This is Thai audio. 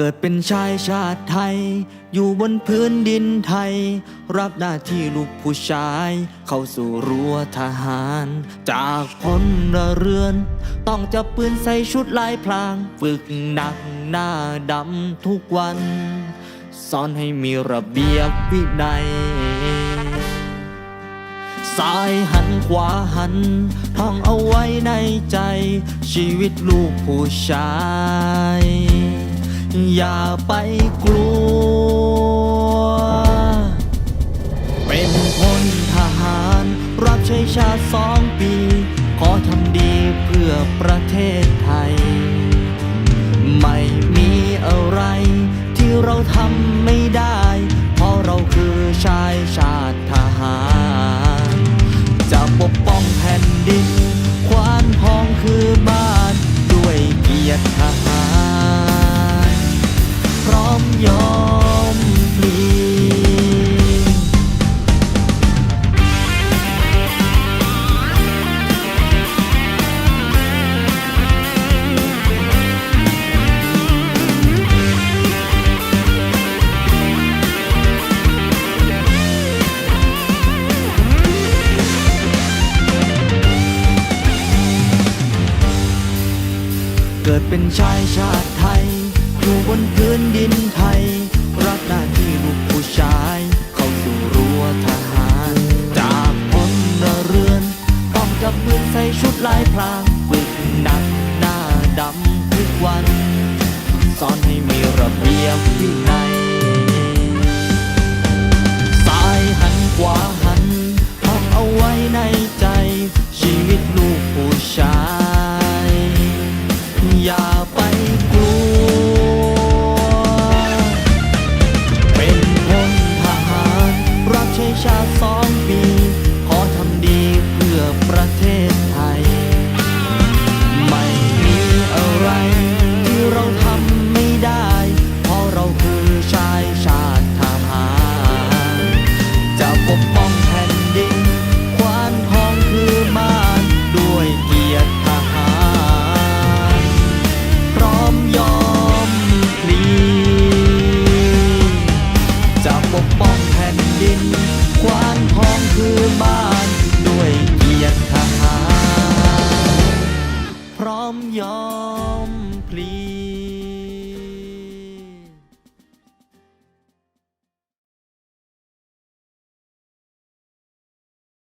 เกิดเป็นชายชาติไทย อยู่บนพื้นดินไทย รับหน้าที่ลูกผู้ชาย เข้าสู่รั้วทหาร จากพลเรือน ต้องจับปืนใส่ชุดลายพลาง ฝึกหนักหน้าดำทุกวัน สอนให้มีระเบียบวินัยซ้ายหันขวาหัน ท่องเอาไว้ในใจ ชีวิตลูกผู้ชาย อย่าไปกลัว เป็นพลทหาร รับใช้ชาติสองปี ขอทำดีเพื่อประเทศไทย กิดเป็นชายชาติไทย อยู่บนพื้นดินไทย รับหน้าที่ลูกผู้ชาย เข้าสู่รั้วทหาร จากพลเรือน ต้องจับปืนใส่ชุดลายพรางฝึกหนักหน้าดำทุกวัน สอนให้มีระเบียบวินัย ไป ของคือบ้านด้วยเกียรติทหารพร้อมยอมพลี